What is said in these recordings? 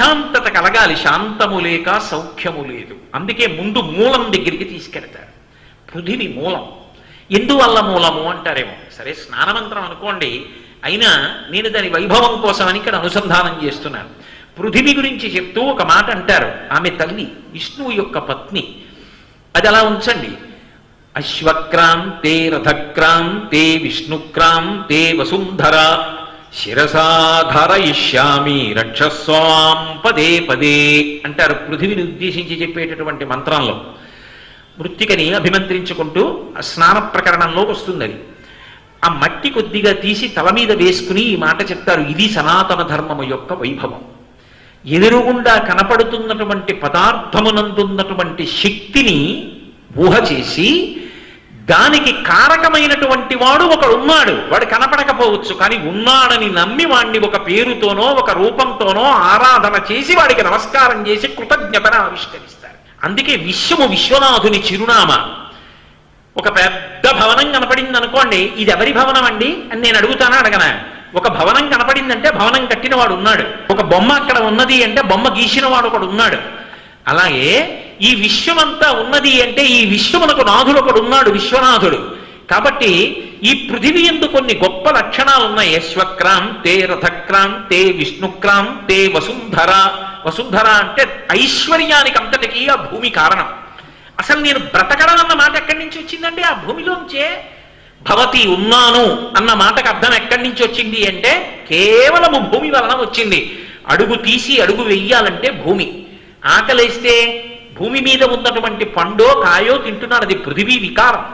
ప్రశాంతత కలగాలి శాంతము లేక సౌఖ్యము లేదు. అందుకే ముందు మూలం దగ్గరికి తీసుకెడతారు పృథివి మూలం. ఎందువల్ల మూలము అంటారేమో? సరే స్నానమంత్రం అనుకోండి. అయినా నేను దాని వైభవం కోసమని ఇక్కడ అనుసంధానం చేస్తున్నాను. పృథివి గురించి చెప్తూ ఒక మాట అంటారు. ఆమె తల్లి విష్ణువు యొక్క పత్ని. అది అలా ఉంచండి. అశ్వక్రాంతే రథక్రాంతే విష్ణుక్రాంతే వసుంధర శిరసాధరయిష్యామి రక్షస్వాం పదే పదే అంటారు. పృథివిని ఉద్దేశించి చెప్పేటటువంటి మంత్రంలో. మృత్తికని అభిమంత్రించుకుంటూ ఆ స్నాన ప్రకరణంలో వస్తుంది అది. ఆ మట్టి కొద్దిగా తీసి తల మీద వేసుకుని ఈ మాట చెప్తారు. ఇది సనాతన ధర్మము యొక్క వైభవం. ఎదురుగుండా కనపడుతున్నటువంటి పదార్థమునందున్నటువంటి శక్తిని ఊహ చేసి దానికి కారకమైనటువంటి వాడు ఒకడు ఉన్నాడు వాడు కనపడకపోవచ్చు కానీ ఉన్నాడని నమ్మి వాణ్ణి ఒక పేరుతోనో ఒక రూపంతోనో ఆరాధన చేసి వాడికి నమస్కారం చేసి కృతజ్ఞతను ఆవిష్కరిస్తారు. అందుకే విశ్వము విశ్వనాథుని చిరునామా. ఒక పెద్ద భవనం కనపడింది అనుకోండి ఇది ఎవరి భవనం అండి? అని నేను అడుగుతానా అడగనా? ఒక భవనం కనపడిందంటే భవనం కట్టిన వాడు ఉన్నాడు. ఒక బొమ్మ అక్కడ ఉన్నది అంటే బొమ్మ గీసిన వాడు ఒకడు ఉన్నాడు అలాగే ఈ విశ్వమంతా ఉన్నది అంటే ఈ విశ్వమునకు నాథుడు ఒకడు ఉన్నాడు విశ్వనాథుడు. కాబట్టి ఈ పృథివీ ఎందు కొన్ని గొప్ప లక్షణాలు ఉన్నాయి. యశ్వక్రాం తే రథక్రాం తే విష్ణుక్రాం తే వసుంధర. వసుంధర అంటే ఐశ్వర్యానికి అంతటికీ ఆ భూమి కారణం. అసలు నేను బ్రతకడం అన్న మాట ఎక్కడి నుంచి వచ్చిందండి? ఆ భూమిలోంచే. భవతి ఉన్నాను అన్న మాటకు అర్థం ఎక్కడి నుంచి వచ్చింది అంటే కేవలము భూమి వలన వచ్చింది. అడుగు తీసి అడుగు వెయ్యాలంటే భూమి. ఆకలేస్తే భూమి మీద ఉన్నటువంటి పండో కాయో తింటున్నాడు అది పృథివీ వికారం.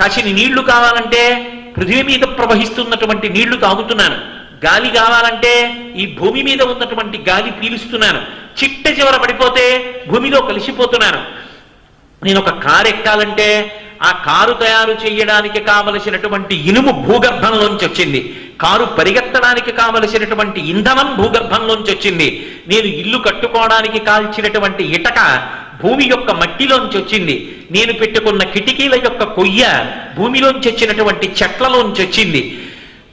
కాసిని నీళ్ళు కావాలంటే పృథివీ మీద ప్రవహిస్తున్నటువంటి నీళ్ళు తాగుతున్నాను. గాలి కావాలంటే ఈ భూమి మీద ఉన్నటువంటి గాలి పీలుస్తున్నాను. చిట్ట చివర పడిపోతే భూమిలో కలిసిపోతున్నాను. నేను ఒక కారు ఎక్కాలంటే ఆ కారు తయారు చేయడానికి కావలసినటువంటి ఇనుము భూగర్భంలోంచి వచ్చింది. కారు పరిగెత్తడానికి కావలసినటువంటి ఇంధనం భూగర్భంలోంచి వచ్చింది. నేను ఇల్లు కట్టుకోవడానికి కాల్చినటువంటి ఇటక భూమి యొక్క మట్టిలోంచి వచ్చింది. నేను పెట్టుకున్న కిటికీల యొక్క కొయ్య భూమిలోంచి వచ్చినటువంటి చెట్లలోంచి వచ్చింది.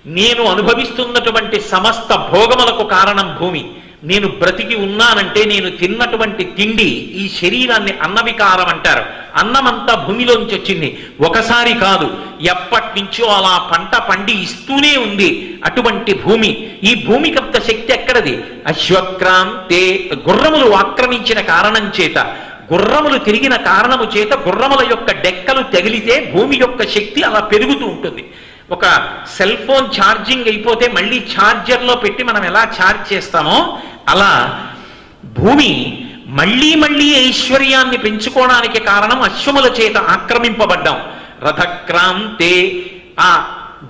నేను అనుభవిస్తున్నటువంటి సమస్త భోగములకు కారణం భూమి. నేను బ్రతికి ఉన్నానంటే నేను తిన్నటువంటి తిండి ఈ శరీరాన్ని అన్నవికారం అంటారు. అన్నమంతా భూమిలోంచి వచ్చింది. ఒకసారి కాదు ఎప్పటి నుంచో అలా పంట పండి ఇస్తూనే ఉంది అటువంటి భూమి. ఈ భూమికంత శక్తి ఎక్కడది? అశ్వక్రాంతే గుర్రములు ఆక్రమించిన కారణం చేత. గుర్రములు తిరిగిన కారణము చేత గుర్రముల యొక్క డెక్కలు తగిలితే భూమి యొక్క శక్తి అలా పెరుగుతూ ఉంటుంది. ఒక సెల్ ఫోన్ ఛార్జింగ్ అయిపోతే మళ్ళీ ఛార్జర్లో పెట్టి మనం ఎలా ఛార్జ్ చేస్తామో అలా భూమి మళ్ళీ మళ్ళీ ఐశ్వర్యాన్ని పెంచుకోవడానికి కారణం అశ్వముల చేత ఆక్రమింపబడ్డాం. రథక్రాంతే ఆ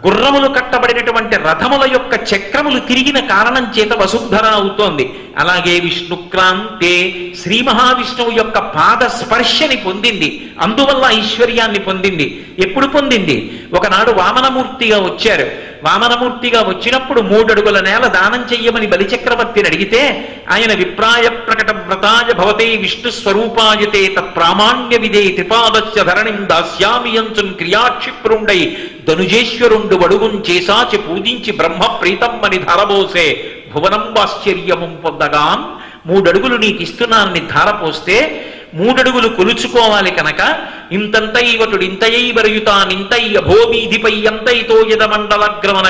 గుర్రములు కట్టబడినటువంటి రథముల యొక్క చక్రములు తిరిగిన కారణం చేత వసుంధర అవుతోంది. అలాగే విష్ణుక్రాంతే శ్రీ మహావిష్ణువు యొక్క పాద స్పర్శని పొందింది. అందువల్ల ఐశ్వర్యాన్ని పొందింది. ఎప్పుడు పొందింది? ఒకనాడు వామనమూర్తిగా వచ్చారు. వామనమూర్తిగా వచ్చినప్పుడు మూడడుగుల నేల దానం చెయ్యమని బలిచక్రవర్తిని అడిగితే ఆయన విప్రాయ ప్రకట వ్రతాయ భవతే విష్ణు స్వరూపాయతే తత్ప్రామాణ్య విదే త్రిపాదస్య ధరణిం దాస్యామి అంచున్ క్రియాక్షిప్రుండై ధనుజేశ్వరుండు వడుగున్ చేసాచి పూజించి బ్రహ్మ ప్రీతమ్మని ధరబోసే భువనంబాశ్చర్యము పొందగాన్ మూడడుగులు నీకు ఇస్తున్నానని ధారపోస్తే మూడడుగులు కొలుచుకోవాలి కనుక ఇంతంతైవటుడు ఇంతయై వరయుతాన్ ఇంతై అభోమీధిపై ఎంతై తోయద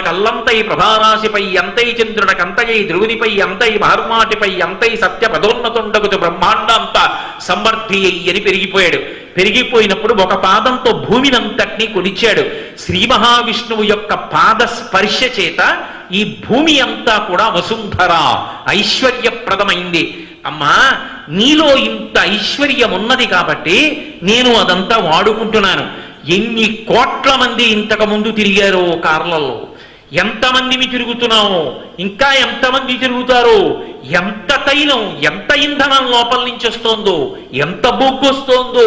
కల్లంతై ప్రభారాశిపై ఎంతై చంద్రునకంతయై ధ్రువునిపై ఎంతై మహర్మాటిపై ఎంతై సత్య పదోన్నతుండగుతు బ్రహ్మాండంత సమర్థి అని పెరిగిపోయాడు. పెరిగిపోయినప్పుడు ఒక పాదంతో భూమినంతటినీ కొలిచాడు శ్రీ మహావిష్ణువు యొక్క పాద స్పర్శ చేత ఈ భూమి అంతా కూడా వసుంధర ఐశ్వర్యప్రదమైంది. అమ్మా నీలో ఇంత ఐశ్వర్యం ఉన్నది కాబట్టి నేను అదంతా వాడుకుంటున్నాను. ఎన్ని కోట్ల మంది ఇంతకు ముందు తిరిగారో కార్లలో. ఎంతమందిని తిరుగుతున్నామో ఇంకా ఎంతమంది తిరుగుతారో ఎంత తైలం ఎంత ఇంధనం లోపల నుంచి వస్తోందో ఎంత బొగ్గు వస్తోందో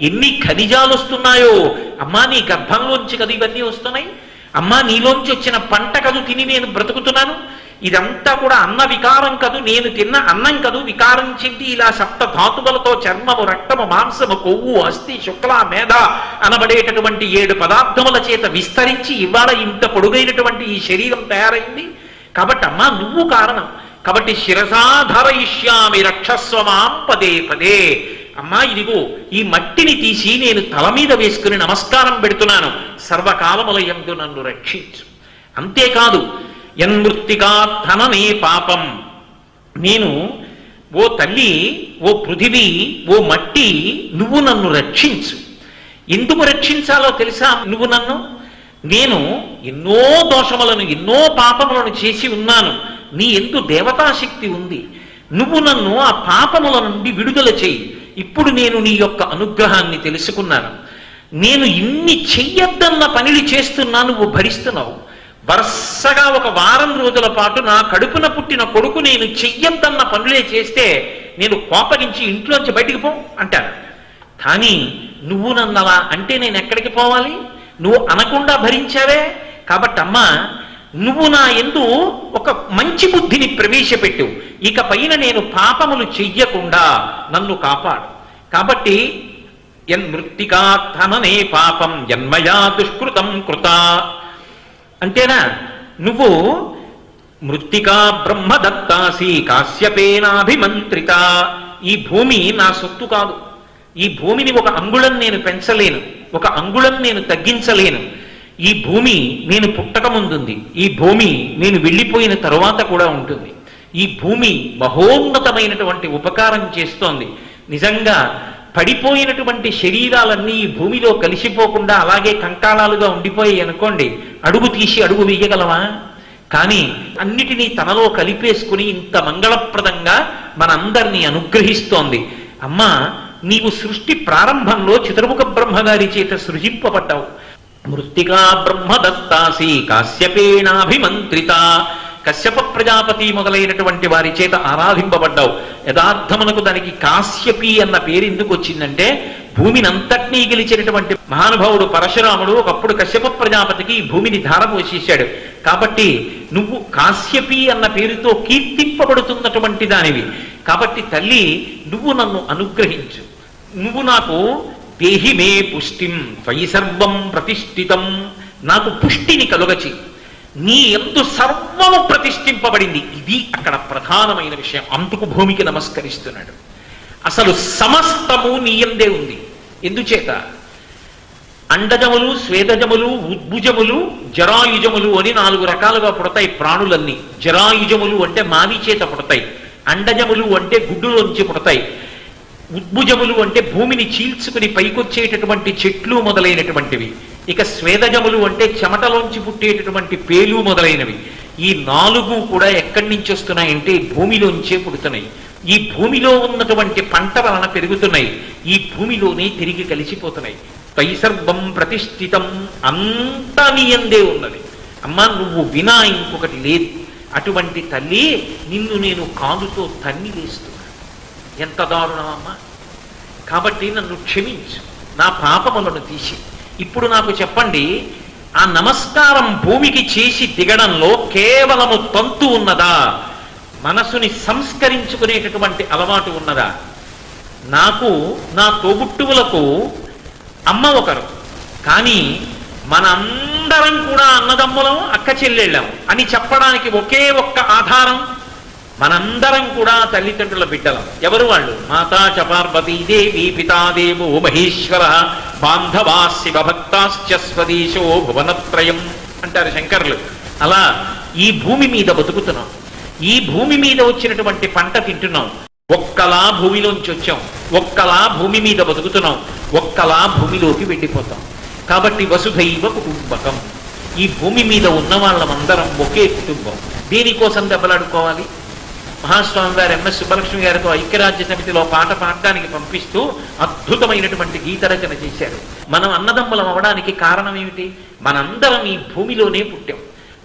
ఎన్ని ఖనిజాలు వస్తున్నాయో అమ్మా నీ గర్భంలోంచి కదా ఇవన్నీ వస్తున్నాయి? అమ్మా నీలోంచి వచ్చిన పంట కదు తిని నేను బ్రతుకుతున్నాను? ఇదంతా కూడా అన్న వికారం కదు నేను తిన్న అన్నం కదు వికారం చెంది ఇలా సప్త ధాతువులతో చర్మము రక్తము మాంసము కొవ్వు అస్థి శుక్ల మేధ అనబడేటటువంటి ఏడు పదార్థముల చేత విస్తరించి ఇవాళ ఇంత పొడుగైనటువంటి ఈ శరీరం తయారైంది. కాబట్టి అమ్మా నువ్వు కారణం. కాబట్టి శిరసాధరయిష్యామి రక్షస్వమాం పదే పదే. అమ్మా ఇదిగో ఈ మట్టిని తీసి నేను తల మీద వేసుకుని నమస్కారం పెడుతున్నాను. సర్వకాలములయందు నన్ను రక్షించు. అంతేకాదు యన్మృత్తికాధననే పాపం నేను ఓ తల్లి ఓ పృథివీ ఓ మట్టి నువ్వు నన్ను రక్షించు. ఎందుకు రక్షించాలో తెలుసా నువ్వు నన్ను? నేను ఎన్నో దోషములను ఎన్నో పాపములను చేసి ఉన్నాను. నీ ఎందు దేవతాశక్తి ఉంది. నువ్వు నన్ను ఆ పాపముల నుండి విడుదల చేయి. ఇప్పుడు నేను నీ యొక్క అనుగ్రహాన్ని తెలుసుకున్నాను. నేను ఇన్ని చెయ్యొద్దన్న పనులు చేస్తున్నా నువ్వు భరిస్తున్నావు. వరుసగా ఒక వారం రోజుల పాటు నా కడుపున పుట్టిన కొడుకు నేను చెయ్యంతన్న పనులే చేస్తే నేను కోపగించి ఇంట్లోంచి బయటికి పో అంటాను కానీ నువ్వు నన్నలా అంటే నేను ఎక్కడికి పోవాలి? నువ్వు అనకుండా భరించావే? కాబట్టి అమ్మా నువ్వు నా ఎందు ఒక మంచి బుద్ధిని ప్రవేశపెట్టు. ఇక పైన నేను పాపములు చెయ్యకుండా నన్ను కాపాడు. కాబట్టి ఎన్ మృత్తికా ధననే పాపం జన్మయా దుష్కృతం కృత. అంతేనా? నువ్వు మృత్తికా బ్రహ్మదత్తాసి కాశ్యపేనాభిమంత్రిత. ఈ భూమి నా సొత్తు కాదు. ఈ భూమిని ఒక అంగుళం నేను పెంచలేను. ఒక అంగుళం నేను తగ్గించలేను. ఈ భూమి నేను పుట్టక ముందుంది. ఈ భూమి నేను వెళ్ళిపోయిన తరువాత కూడా ఉంటుంది. ఈ భూమి మహోన్నతమైనటువంటి ఉపకారం చేస్తోంది. నిజంగా పడిపోయినటువంటి శరీరాలన్నీ ఈ భూమిలో కలిసిపోకుండా అలాగే కంకాళాలుగా ఉండిపోయాయి అనుకోండి అడుగు తీసి అడుగు వేయగలవా? కానీ అన్నిటినీ తనలో కలిపేసుకుని ఇంత మంగళప్రదంగా మనందరినీ అనుగ్రహిస్తోంది. అమ్మా నీవు సృష్టి ప్రారంభంలో చిత్రముఖ బ్రహ్మగారి చేత సృజింపబడ్డావు. మృత్తికా బ్రహ్మదత్తాసి కాశ్యపేణాభిమంత్రిత. కశ్యప ప్రజాపతి మొదలైనటువంటి వారి చేత ఆరాధింపబడ్డావు. యథార్థమునకు దానికి కాశ్యపి అన్న పేరు ఎందుకు వచ్చిందంటే భూమిని అంతటినీ గెలిచినటువంటి మహానుభావుడు పరశురాముడు ఒకప్పుడు కశ్యప ప్రజాపతికి భూమిని భూమిని ధారపోసేశాడు కాబట్టి నువ్వు కాశ్యపి అన్న పేరుతో కీర్తింపబడుతున్నటువంటి దానివి. కాబట్టి తల్లి నువ్వు నన్ను అనుగ్రహించు. నువ్వు నాకు దేహి మే పుష్టిం త్వయి సర్వం ప్రతిష్ఠితం. నాకు పుష్టిని కలుగచి నీ ఎందు సర్వము ప్రతిష్ఠింపబడింది. ఇది అక్కడ ప్రధానమైన విషయం. అందుకు భూమికి నమస్కరిస్తున్నాడు. అసలు సమస్తము నీ ఎందే ఉంది. ఎందుచేత? అండజములు స్వేదజములు ఉద్భుజములు జరాయుజములు అని నాలుగు రకాలుగా పుడతాయి ప్రాణులన్నీ. జరాయుజములు అంటే మావి చేత పుడతాయి. అండజములు అంటే గుడ్డులోంచి పుడతాయి. ఉద్భుజములు అంటే భూమిని చీల్చుకుని పైకొచ్చేటటువంటి చెట్లు మొదలైనటువంటివి. ఇక స్వేదజములు అంటే చెమటలోంచి పుట్టేటటువంటి పేలు మొదలైనవి. ఈ నాలుగు కూడా ఎక్కడి నుంచి వస్తున్నాయంటే భూమిలోంచే పుడుతున్నాయి. ఈ భూమిలో ఉన్నటువంటి పంట వలన పెరుగుతున్నాయి. ఈ భూమిలోనే తిరిగి కలిసిపోతున్నాయి. తైసర్వం ప్రతిష్ఠితం అంతా నీ అందే ఉన్నది. అమ్మా నువ్వు వినా ఇంకొకటి లేదు. అటువంటి తల్లి నిన్ను నేను కాలుతో తన్ని వేస్తున్నా ఎంత దారుణమమ్మా కాబట్టి నన్ను క్షమించు. నా పాపములను తీసి ఇప్పుడు నాకు చెప్పండి ఆ నమస్కారం భూమికి చేసి దిగడంలో కేవలము తంతు ఉన్నదా? మనసుని సంస్కరించుకునేటటువంటి అలవాటు ఉన్నదా? నాకు నా తోబుట్టువులకు అమ్మ ఒకరు కానీ మనందరం కూడా అన్నదమ్ములం అక్క చెల్లెళ్ళం అని చెప్పడానికి ఒకే ఒక్క ఆధారం మనందరం కూడా తల్లిదండ్రుల బిడ్డలం. ఎవరు వాళ్ళు? మాతా చ పార్వతీదేవి పితాదేవో మహేశ్వర బాంధవా శివభక్తాశ్చ స్వదేశో భువనత్రయం అంటారు శంకర్లు. అలా ఈ భూమి మీద బతుకుతున్నాం. ఈ భూమి మీద వచ్చినటువంటి పంట తింటున్నాం. ఒక్కలా భూమిలోంచి వచ్చాం. ఒక్కలా భూమి మీద బతుకుతున్నాం. ఒక్కలా భూమిలోకి వెళ్ళిపోతాం. కాబట్టి వసుధైవ కుటుంబకం. ఈ భూమి మీద ఉన్న వాళ్ళమందరం ఒకే కుటుంబం. దేనికోసం దెబ్బలాడుకోవాలి? మహాస్వామి గారు ఎంఎస్ సుబ్బలక్ష్మి గారితో ఐక్యరాజ్య సమితిలో పాట పాడడానికి పంపిస్తూ అద్భుతమైనటువంటి గీత రచన చేశారు. మనం అన్నదమ్ములం అవడానికి కారణం ఏమిటి? మనందరం ఈ భూమిలోనే పుట్టాం.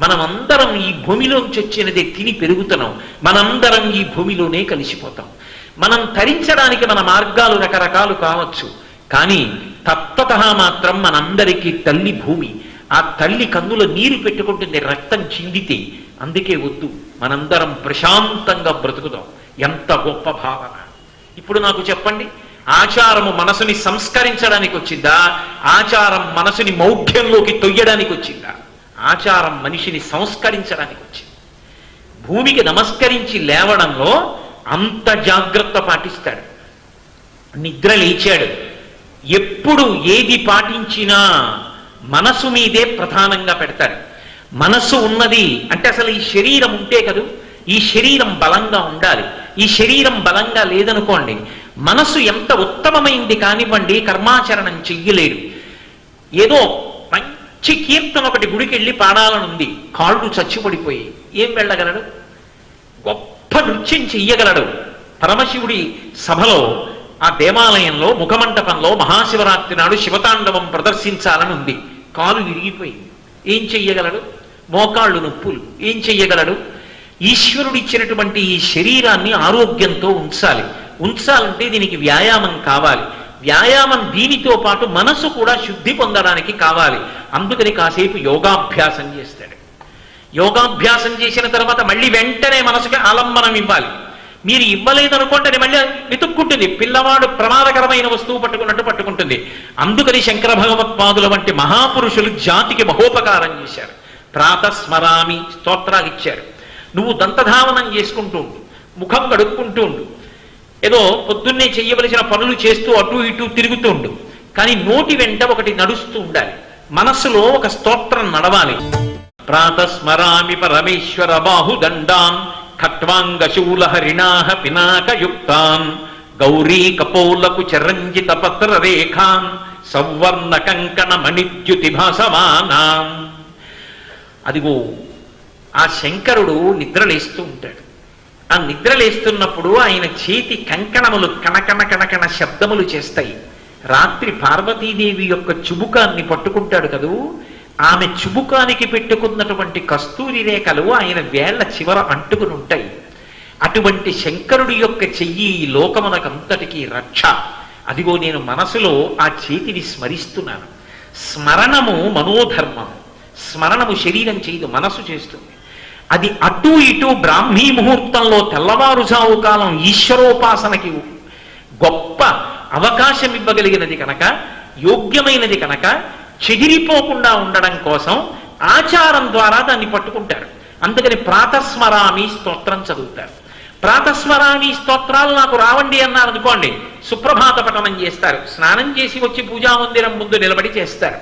మనమందరం ఈ భూమిలోంచి వచ్చినదే తిని పెరుగుతున్నాం. మనందరం ఈ భూమిలోనే కలిసిపోతాం. మనం తరించడానికి మన మార్గాలు రకరకాలు కావచ్చు. కానీ తత్వత మాత్రం మనందరికీ తల్లి భూమి. ఆ తల్లి కన్నుల నీరు పెట్టుకుంటుంది రక్తం చిందితే అందుకే వద్దు. మనందరం ప్రశాంతంగా బ్రతుకుదాం. ఎంత గొప్ప భావన. ఇప్పుడు నాకు చెప్పండి ఆచారము మనసుని సంస్కరించడానికి వచ్చిందా? ఆచారం మనసుని మౌఢ్యంలోకి తొయ్యడానికి వచ్చిందా? ఆచారం మనిషిని సంస్కరించడానికి వచ్చింది. భూమికి నమస్కరించి లేవడంలో అంత జాగ్రత్త పాటిస్తాడు. నిద్ర లేచాడు. ఎప్పుడు ఏది పాటించినా మనసు మీదే ప్రధానంగా పెడతాడు. మనస్సు ఉన్నది అంటే అసలు ఈ శరీరం ఉంటే కదూ? ఈ శరీరం బలంగా ఉండాలి. ఈ శరీరం బలంగా లేదనుకోండి మనస్సు ఎంత ఉత్తమమైంది కానివ్వండి కర్మాచరణం చెయ్యలేడు. ఏదో మంచి కీర్తన ఒకటి గుడికి వెళ్ళి పాడాలనుంది కాళ్ళు చచ్చిపడిపోయి. ఏం వెళ్ళగలడు? గొప్ప నృత్యం చెయ్యగలడు. పరమశివుడి సభలో ఆ దేవాలయంలో ముఖమంటపంలో మహాశివరాత్రి నాడు శివతాండవం ప్రదర్శించాలని ఉంది కాలు విరిగిపోయింది. ఏం చెయ్యగలడు? మోకాళ్ళు నొప్పులు. ఏం చెయ్యగలడు? ఈశ్వరుడిచ్చినటువంటి ఈ శరీరాన్ని ఆరోగ్యంతో ఉంచాలి. ఉంచాలంటే దీనికి వ్యాయామం కావాలి. వ్యాయామం దీనితో పాటు మనసు కూడా శుద్ధి పొందడానికి కావాలి. అందుకని కాసేపు యోగాభ్యాసం చేస్తాడు. యోగాభ్యాసం చేసిన తర్వాత మళ్ళీ వెంటనే మనసుకి ఆలంబనం ఇవ్వాలి. మీరు ఇవ్వలేదనుకోండి అది మళ్ళీ వెతుక్కుంటుంది. పిల్లవాడు ప్రమాదకరమైన వస్తువు పట్టుకున్నట్టు పట్టుకుంటుంది. అందుకని శంకర భగవత్పాదుల వంటి మహాపురుషులు జాతికి మహోపకారం చేశారు. ప్రాతస్మరామి స్తోత్రాలు ఇచ్చారు. నువ్వు దంతధావనం చేసుకుంటూ ఉండు ముఖం కడుక్కుంటూ ఉండు ఏదో పొద్దున్నే చేయవలసిన పనులు చేస్తూ అటు ఇటు తిరుగుతూ ఉండు కానీ నోటి వెంట ఒకటి నడుస్తూ ఉండాలి. మనస్సులో ఒక స్తోత్రం నడవాలి. ప్రాతస్మరామి పరమేశ్వర బాహుదండాం ఖట్వాంగశూల హరిణాహ పినాకయుక్తాం గౌరీ కపోలకు చరంజిత పత్ర రేఖాం సవర్ణ కంకణ మణిద్యుతి భాసమానాం అదిగో ఆ శంకరుడు నిద్రలేస్తూ ఉంటాడు. ఆ నిద్రలేస్తున్నప్పుడు ఆయన చేతి కంకణములు కణకణ కణకణ శబ్దములు చేస్తాయి. రాత్రి పార్వతీదేవి యొక్క చుబుకాన్ని పట్టుకుంటాడు కదూ. ఆమె చుబుకానికి పెట్టుకున్నటువంటి కస్తూరి రేఖలు ఆయన వేళ్ళ చివర అంటుకుని ఉంటాయి. అటువంటి శంకరుడి యొక్క చెయ్యి ఈ లోకమునకంతటికీ రక్ష. అదిగో నేను మనసులో ఆ చేతిని స్మరిస్తున్నాను. స్మరణము మనోధర్మం స్మరణము శరీరం చేయదు మనసు చేస్తుంది. అది అటు ఇటు బ్రాహ్మీ ముహూర్తంలో తెల్లవారుజావు కాలం ఈశ్వరోపాసనకి గొప్ప అవకాశం ఇవ్వగలిగినది కనుక యోగ్యమైనది కనుక చెదిరిపోకుండా ఉండడం కోసం ఆచారం ద్వారా దాన్ని పట్టుకుంటారు. అందుకని ప్రాతస్మరామి స్తోత్రం చదువుతారు. ప్రాతస్మరామి స్తోత్రాలు నాకు రావండి అన్నారు అనుకోండి సుప్రభాత పఠనం చేస్తారు. స్నానం చేసి వచ్చి పూజా మందిరం ముందు నిలబడి చేస్తారు.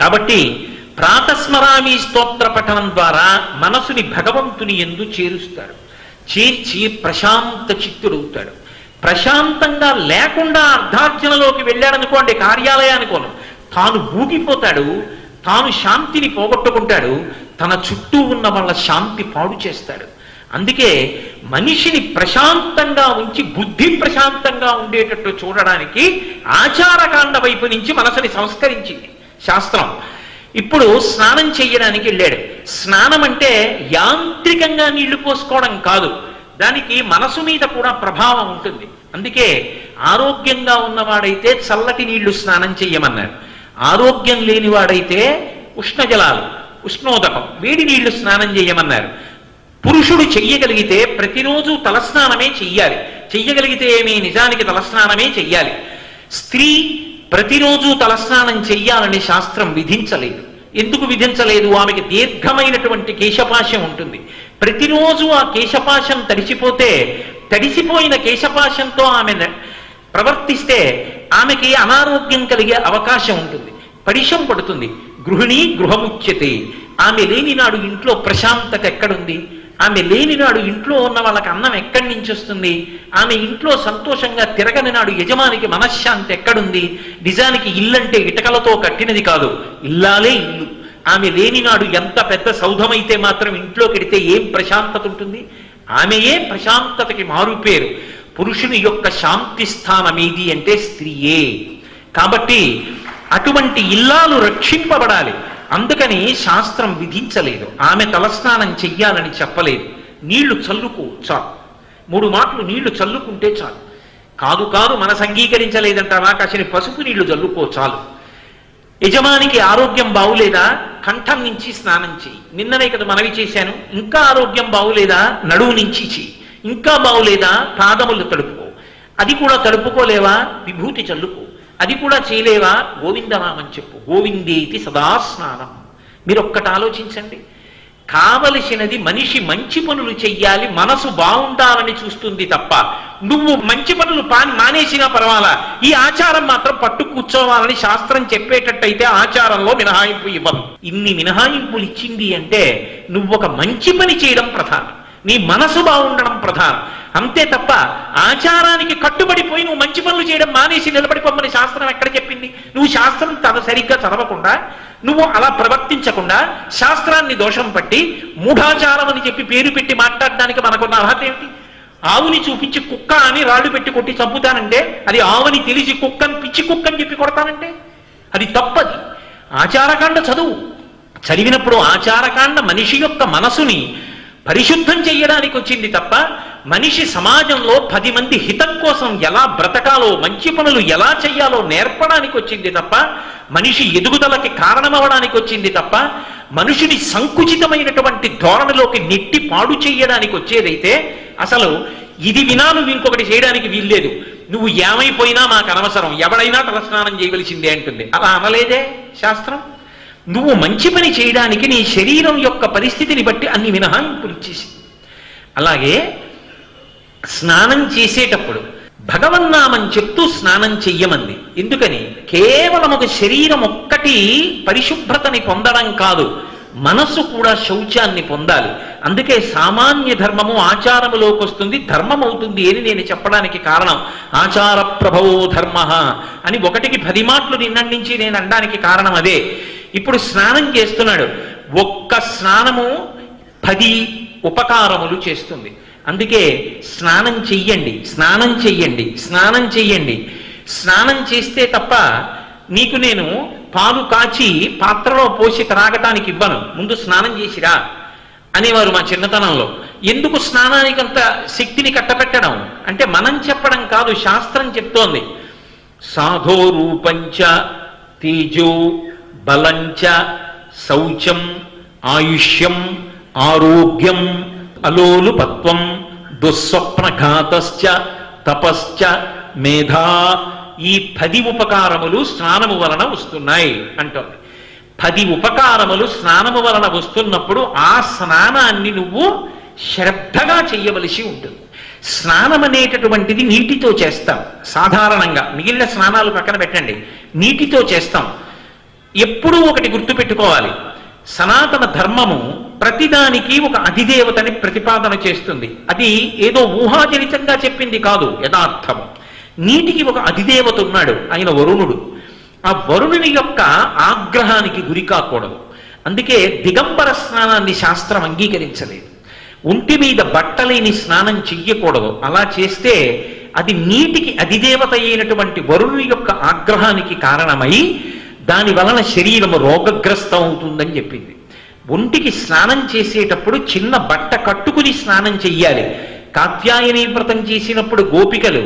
కాబట్టి ప్రాతస్మరామి స్తోత్ర పఠనం ద్వారా మనసుని భగవంతుని ఎందు చేరుస్తాడు. చేర్చి ప్రశాంత చిత్తుడవుతాడు. ప్రశాంతంగా లేకుండా అర్ధార్జనలోకి వెళ్ళాడనుకోండి కార్యాలయానికోను తాను ఊగిపోతాడు తాను శాంతిని పోగొట్టుకుంటాడు తన చుట్టూ ఉన్న వాళ్ళ శాంతి పాడు చేస్తాడు. అందుకే మనిషిని ప్రశాంతంగా ఉంచి బుద్ధి ప్రశాంతంగా ఉండేటట్టు చూడడానికి ఆచారకాండ వైపు నుంచి మనసుని సంస్కరించింది. శాస్త్రం. ఇప్పుడు స్నానం చేయడానికి వెళ్ళాడు. స్నానం అంటే యాంత్రికంగా నీళ్ళు పోసుకోవడం కాదు. దానికి మనసు మీద కూడా ప్రభావం ఉంటుంది. అందుకే ఆరోగ్యంగా ఉన్నవాడైతే చల్లటి నీళ్ళు స్నానం చేయమన్నారు ఆరోగ్యం లేనివాడైతే ఉష్ణజలాలు ఉష్ణోదకం వేడి నీళ్ళు స్నానం చేయమన్నారు పురుషుడు చెయ్యగలిగితే ప్రతిరోజు తలస్నానమే చెయ్యాలి. చెయ్యగలిగితే ఏమి? నిజానికి తలస్నానమే చెయ్యాలి. స్త్రీ ప్రతిరోజు తలస్నానం చెయ్యాలని శాస్త్రం విధించలేదు. ఎందుకు విధించలేదు? ఆమెకి దీర్ఘమైనటువంటి కేశపాశం ఉంటుంది. ప్రతిరోజు ఆ కేశపాశం తడిసిపోతే తడిసిపోయిన కేశపాశంతో ఆమె ప్రవర్తిస్తే ఆమెకి అనారోగ్యం కలిగే అవకాశం ఉంటుంది. పరిశం పడుతుంది. గృహిణి గృహముచ్యతే. ఆమె లేని నాడు ఇంట్లో ప్రశాంతత ఎక్కడుంది? ఆమె లేని నాడు ఇంట్లో ఉన్న వాళ్ళకి అన్నం ఎక్కడి నుంచి వస్తుంది? ఆమె ఇంట్లో సంతోషంగా తిరగని నాడు యజమానికి మనశ్శాంతి ఎక్కడుంది? నిజానికి ఇల్లంటే ఇటకలతో కట్టినది కాదు ఇల్లాలే ఇల్లు. ఆమె లేని నాడు ఎంత పెద్ద సౌధమైతే మాత్రం ఇంట్లో కడితే ఏం ప్రశాంతత ఉంటుంది? ఆమెయే ప్రశాంతతకి మారుపేరు. పురుషుని యొక్క శాంతి స్థానం ఏది అంటే స్త్రీయే. కాబట్టి అటువంటి ఇల్లాలు రక్షింపబడాలి. అందుకని శాస్త్రం విధించలేదు. ఆమె తలస్నానం చెయ్యాలని చెప్పలేదు. నీళ్ళు చల్లుకో చాలు. మూడు మాటలు నీళ్ళు చల్లుకుంటే చాలు. కాదు కాదు మనసు అంగీకరించలేదంటావా కాసిన పసుపు నీళ్ళు చల్లుకో చాలు. యజమానికి ఆరోగ్యం బాగులేదా కంఠం నుంచి స్నానం చేయి నిన్ననే కదా మనవి చేశాను. ఇంకా ఆరోగ్యం బాగులేదా నడువు నుంచి చెయ్యి. ఇంకా బాగులేదా పాదములు తడుపుకో. అది కూడా తడుపుకోలేవా? విభూతి చల్లుకో. అది కూడా చేయలేవా? గోవిందనామని చెప్పు. గోవిందేతి సదా స్నానం మీరు ఒక్కటి ఆలోచించండి. కావలసినది మనిషి మంచి పనులు చెయ్యాలి మనసు బాగుండాలని చూస్తుంది తప్ప నువ్వు మంచి పనులు పాని మానేసినా పర్వాలా? ఈ ఆచారం మాత్రం పట్టు కూర్చోవాలని శాస్త్రం చెప్పేటట్టయితే ఆచారంలో మినహాయింపు ఇవ్వదు ఇన్ని మినహాయింపులు ఇచ్చింది అంటే నువ్వు ఒక మంచి పని చేయడం ప్రధానం. నీ మనసు బాగుండడం ప్రధానం. అంతే తప్ప ఆచారానికి కట్టుబడిపోయి నువ్వు మంచి పనులు చేయడం మానేసి నిలబడిపోమని శాస్త్రం ఎక్కడ చెప్పింది? నువ్వు శాస్త్రం తన సరిగ్గా చదవకుండా నువ్వు అలా ప్రవర్తించకుండా శాస్త్రాన్ని దోషం పట్టి మూఢాచారం అని చెప్పి పేరు పెట్టి మాట్లాడడానికి మనకున్న అర్హత ఏమిటి? ఆవుని చూపించి కుక్క అని రాళ్ళు పెట్టి కొట్టి చంపుతానంటే అది ఆవుని తెలిసి కుక్కని పిచ్చి కుక్కని చెప్పి కొడతానంటే? అది తప్పది. ఆచారకాండ చదువు. చదివినప్పుడు ఆచారకాండ మనిషి యొక్క మనసుని పరిశుద్ధం చేయడానికి వచ్చింది తప్ప మనిషి సమాజంలో పది మంది హితం కోసం ఎలా బ్రతకాలో మంచి పనులు ఎలా చేయాలో నేర్పడానికి వచ్చింది తప్ప మనిషి ఎదుగుదలకి కారణమవడానికి వచ్చింది తప్ప మనుషుని సంకుచితమైనటువంటి ధోరణిలోకి నెట్టి పాడు చేయడానికి వచ్చేదైతే అసలు ఇది వినా నువ్వు ఇంకొకటి చేయడానికి వీల్లేదు. నువ్వు ఏమైపోయినా మాకు అనవసరం. ఎవడైనా తలస్నానం చేయవలసిందే అంటుంది. అలా అనలేదే శాస్త్రం? నువ్వు మంచి పని చేయడానికి నీ శరీరం యొక్క పరిస్థితిని బట్టి అన్ని మినహాయింపులు ఇచ్చేసి అలాగే స్నానం చేసేటప్పుడు భగవన్నామం చెప్తూ స్నానం చెయ్యమంది. ఎందుకని? కేవలం ఒక శరీరం ఒక్కటి పరిశుభ్రతని పొందడం కాదు మనస్సు కూడా శౌచాన్ని పొందాలి. అందుకే సామాన్య ధర్మము ఆచారములోకి వస్తుంది ధర్మం అవుతుంది అని నేను చెప్పడానికి కారణం. ఆచార ప్రభవో ధర్మ అని ఒకటికి పది మాటలు నిన్నటి నుంచి నేను అనడానికి కారణం అదే. ఇప్పుడు స్నానం చేస్తున్నాడు. ఒక్క స్నానము పది ఉపకారములు చేస్తుంది. అందుకే స్నానం చెయ్యండి స్నానం చెయ్యండి స్నానం చెయ్యండి. స్నానం చేస్తే తప్ప నీకు నేను పాలు కాచి పాత్రలో పోసి త్రాగటానికి ఇవ్వను. ముందు స్నానం చేసిరా అనేవారు మా చిన్నతనంలో. ఎందుకు స్నానానికి అంత శక్తిని కట్టబెట్టడం? అంటే మనం చెప్పడం కాదు శాస్త్రం చెప్తోంది. సాధో రూపంచ తేజో బలంచ శౌచం ఆయుష్యం ఆరోగ్యం అలోలుపత్వం దుస్వప్నఘాతశ్చ తపశ్చ మేధా ఈ పది ఉపకారములు స్నానము వలన వస్తున్నాయి అంటోంది. పది ఉపకారములు స్నానము వలన వస్తున్నప్పుడు ఆ స్నానాన్ని నువ్వు శ్రద్ధగా చేయవలసి ఉంటుంది. స్నానం అనేటటువంటిది నీటితో చేస్తాం. సాధారణంగా మిగిలిన స్నానాలు పక్కన పెట్టండి. నీటితో చేస్తాం. ఎప్పుడూ ఒకటి గుర్తుపెట్టుకోవాలి. సనాతన ధర్మము ప్రతిదానికి ఒక అధిదేవతని ప్రతిపాదన చేస్తుంది. అది ఏదో ఊహాజనితంగా చెప్పింది కాదు యథార్థము. నీటికి ఒక అధిదేవత ఉన్నాడు ఆయన వరుణుడు. ఆ వరుణుని యొక్క ఆగ్రహానికి గురి కాకూడదు. అందుకే దిగంబర స్నానాన్ని శాస్త్రం అంగీకరించలేదు. ఒంటి మీద బట్టలేని స్నానం చెయ్యకూడదు. అలా చేస్తే అది నీటికి అధిదేవత అయినటువంటి వరుణుని యొక్క ఆగ్రహానికి కారణమై దాని వలన శరీరం రోగగ్రస్తం అవుతుందని చెప్పింది. ఒంటికి స్నానం చేసేటప్పుడు చిన్న బట్ట కట్టుకుని స్నానం చెయ్యాలి. కాత్యాయని వ్రతం చేసినప్పుడు గోపికలు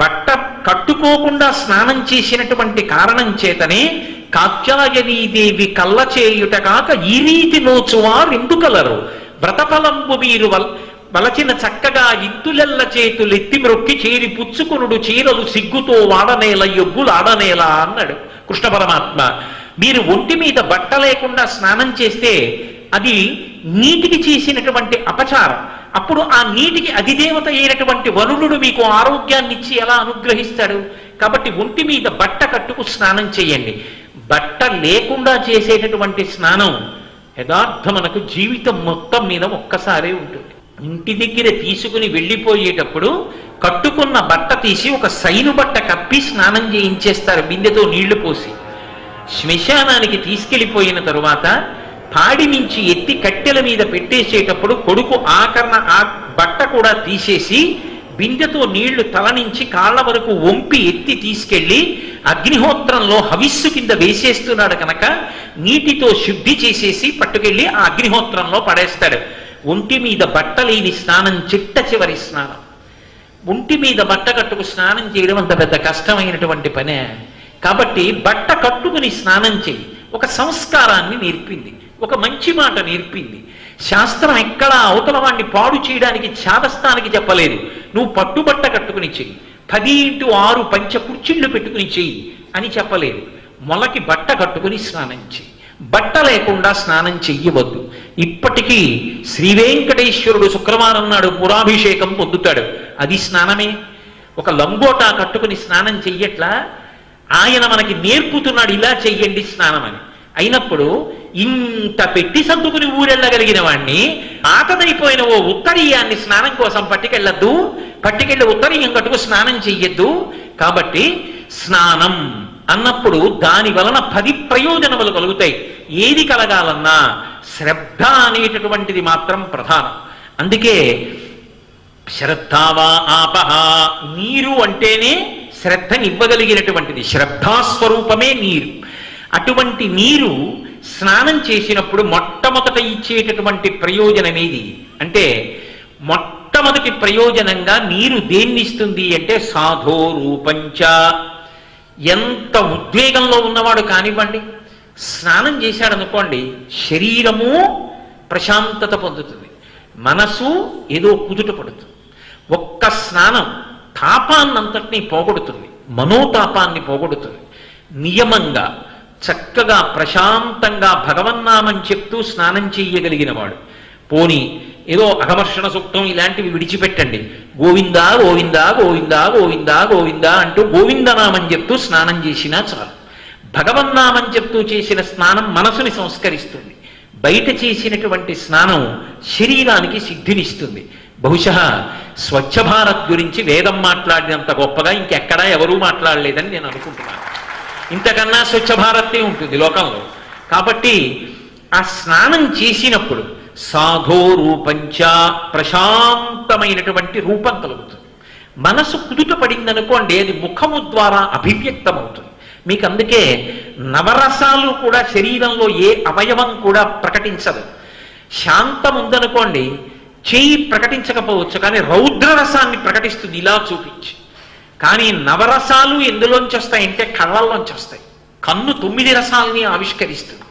బట్ట కట్టుకోకుండా స్నానం చేసినటువంటి కారణం చేతనే కాత్యాయనీదేవి కళ్ళ చేయుట కాక ఈ రీతి నోచువారు ఎందుకలరు వ్రతఫలంబు వీరు వల్ల వలచిన చక్కగా ఇత్తులెల్ల చేతులెత్తి మ్రొక్కి చేరి పుచ్చుకునుడు చీరలు సిగ్గుతో వాడనేల యొగ్గులు ఆడనేలా అన్నాడు కృష్ణ పరమాత్మ. మీరు ఒంటి మీద బట్ట లేకుండా స్నానం చేస్తే అది నీటికి చేసినటువంటి అపచారం. అప్పుడు ఆ నీటికి అధిదేవత అయినటువంటి వరుణుడు మీకు ఆరోగ్యాన్ని ఇచ్చి ఎలా అనుగ్రహిస్తాడు? కాబట్టి ఒంటి మీద బట్ట కట్టుకు స్నానం చేయండి. బట్ట లేకుండా చేసేటటువంటి స్నానం యథార్థమనకు జీవితం మొత్తం మీద ఒక్కసారే ఉంటుంది. ఇంటి దగ్గర తీసుకుని వెళ్ళిపోయేటప్పుడు కట్టుకున్న బట్ట తీసి ఒక సైను బట్ట కప్పి స్నానం చేయించేస్తారు బిందెతో నీళ్ళు పోసి. శ్మశానానికి తీసుకెళ్ళిపోయిన తరువాత పాడి నుంచి ఎత్తి కట్టెల మీద పెట్టేసేటప్పుడు కొడుకు ఆకరణ ఆ బట్ట కూడా తీసేసి బిందెతో నీళ్ళు తల నుంచి కాళ్ళ వరకు వంపి ఎత్తి తీసుకెళ్ళి అగ్నిహోత్రంలో హవిస్సు కింద వేసేస్తున్నాడు కనుక నీటితో శుద్ధి చేసేసి పట్టుకెళ్ళి ఆ అగ్నిహోత్రంలో పడేస్తాడు. ఒంటి మీద బట్టలేని స్నానం చిట్ట చివరి స్నానం. ఒంటి మీద బట్ట కట్టుకు స్నానం చేయడం అంత పెద్ద కష్టమైనటువంటి పనే. కాబట్టి బట్ట కట్టుకుని స్నానం చేయి. ఒక సంస్కారాన్ని నేర్పింది. ఒక మంచి మాట నేర్పింది. శాస్త్రం ఎక్కడా అవతల వాడిని పాడు చేయడానికి చాదస్థానికి చెప్పలేదు. నువ్వు పట్టుబట్ట కట్టుకుని చెయ్యి. పది ఇంటూ ఆరు పంచ కుర్చీళ్ళు పెట్టుకుని చెయ్యి అని చెప్పలేదు. మొలకి బట్ట కట్టుకుని స్నానం చెయ్యి. బట్ట లేకుండా స్నానం చెయ్యవద్దు. ఇప్పటికీ శ్రీ వెంకటేశ్వరుడు శుక్రవారం నాడు పురాభిషేకం పొందుతాడు. అది స్నానమే. ఒక లంగోటా కట్టుకుని స్నానం చెయ్యట్లా? ఆయన మనకి నేర్పుతున్నాడు ఇలా చెయ్యండి స్నానం అని అయినప్పుడు ఇంత పెట్టి సర్దుకుని ఊరెళ్ళగలిగిన వాణ్ణి ఆతదైపోయిన ఓ ఉత్తరీయాన్ని స్నానం కోసం పట్టుకెళ్ళద్దు పట్టుకెళ్ళి ఉత్తరీయం కట్టుకు స్నానం చెయ్యొద్దు. కాబట్టి స్నానం అన్నప్పుడు దాని వలన పది ప్రయోజనములు కలుగుతాయి. ఏది కలగాలన్నా శ్రద్ధ అనేటటువంటిది మాత్రం ప్రధానం. అందుకే శ్రద్ధావా ఆపహ. నీరు అంటేనే శ్రద్ధనివ్వగలిగినటువంటిది. శ్రద్ధాస్వరూపమే నీరు. అటువంటి నీరు స్నానం చేసినప్పుడు మొట్టమొదట ఇచ్చేటటువంటి ప్రయోజనం ఏది అంటే మొట్టమొదటి ప్రయోజనంగా నీరు దేన్నిస్తుంది అంటే సాధో రూపంచ ఎంత ఉద్వేగంలో ఉన్నవాడు కానివ్వండి స్నానం చేశాడనుకోండి శరీరము ప్రశాంతత పొందుతుంది. మనసు ఏదో కుదుట పడుతుంది. ఒక్క స్నానం తాపాన్నంతటినీ పోగొడుతుంది. మనోతాపాన్ని పోగొడుతుంది. నియమంగా చక్కగా ప్రశాంతంగా భగవన్నామం చెప్తూ స్నానం చెయ్యగలిగిన వాడు. పోని ఏదో అఘమర్షణ సూక్తం ఇలాంటివి విడిచిపెట్టండి. గోవిందా గోవిందా గోవిందా గోవిందా గోవిందా అంటూ గోవిందనామని చెప్తూ స్నానం చేసినా చాలు. భగవన్నామని చెప్తూ చేసిన స్నానం మనసుని సంస్కరిస్తుంది. బయట చేసినటువంటి స్నానం శరీరానికి సిద్ధినిస్తుంది. బహుశా స్వచ్ఛ భారత్ గురించి వేదం మాట్లాడినంత గొప్పగా ఇంకెక్కడా ఎవరూ మాట్లాడలేదని నేను అనుకుంటున్నాను. ఇంతకన్నా స్వచ్ఛ భారతే ఉంటుంది లోకంలో. కాబట్టి ఆ స్నానం చేసినప్పుడు సాధో రూపంచ ప్రశాంతమైనటువంటి రూపం కలుగుతుంది. మనసు కుదుట పడిందనుకోండి అది ముఖము ద్వారా అభివ్యక్తమవుతుంది. మీకు అందుకే నవరసాలు కూడా శరీరంలో ఏ అవయవం కూడా ప్రకటించదు. శాంతం ఉందనుకోండి చేయి ప్రకటించకపోవచ్చు కానీ రౌద్ర రసాన్ని ప్రకటిస్తుంది ఇలా చూపించి. కానీ నవరసాలు ఎందులోంచి వస్తాయంటే కళ్ళల్లోంచి వస్తాయి కన్ను తొమ్మిది రసాలని ఆవిష్కరిస్తుంది.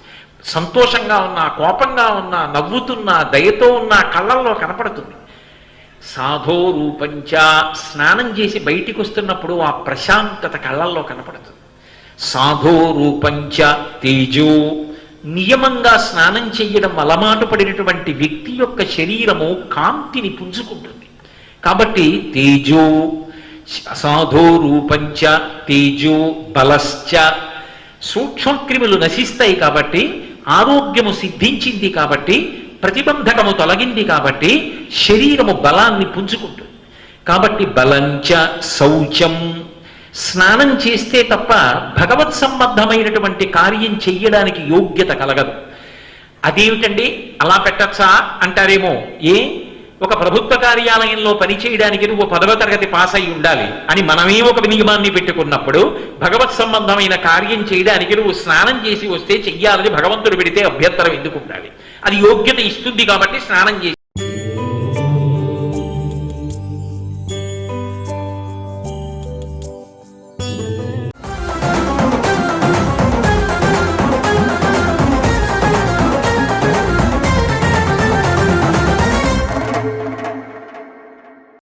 సంతోషంగా ఉన్నా కోపంగా ఉన్నా నవ్వుతున్నా దయతో ఉన్నా కళ్ళల్లో కనపడుతుంది. సాధో రూపంచ స్నానం చేసి బయటికి వస్తున్నప్పుడు ఆ ప్రశాంతత కళ్ళల్లో కనపడుతుంది. సాధో రూపంచ తేజో నియమంగా స్నానం చేయడం అలమాటు పడినటువంటి వ్యక్తి యొక్క శరీరము కాంతిని పుంజుకుంటుంది. కాబట్టి తేజో అసాధో రూపంచ తేజో బలశ్చ సూక్ష్మక్రిములు నశిస్తాయి కాబట్టి ఆరోగ్యము సిద్ధించింది కాబట్టి ప్రతిబంధకము తొలగింది కాబట్టి శరీరము బలాన్ని పుంజుకుంటుంది. కాబట్టి బలంచ శౌచం స్నానం చేస్తే తప్ప భగవత్ సంబంధమైనటువంటి కార్యం చెయ్యడానికి యోగ్యత కలగదు. అదేమిటండి? అలా పెట్టచ్చా? అంటారేమో ఏ? ఒక ప్రభుత్వ కార్యాలయంలో పనిచేయడానికి నువ్వు పదవ తరగతి పాస్ అయి ఉండాలి అని మనమే ఒక నియమాన్ని పెట్టుకున్నప్పుడు భగవత్ సంబంధమైన కార్యం చేయడానికి నువ్వు స్నానం చేసి వస్తే చెయ్యాలని భగవంతుడు పెడితే అభ్యంతరం ఎందుకు ఉండాలి? అది యోగ్యత ఇస్తుంది కాబట్టి స్నానం చేసి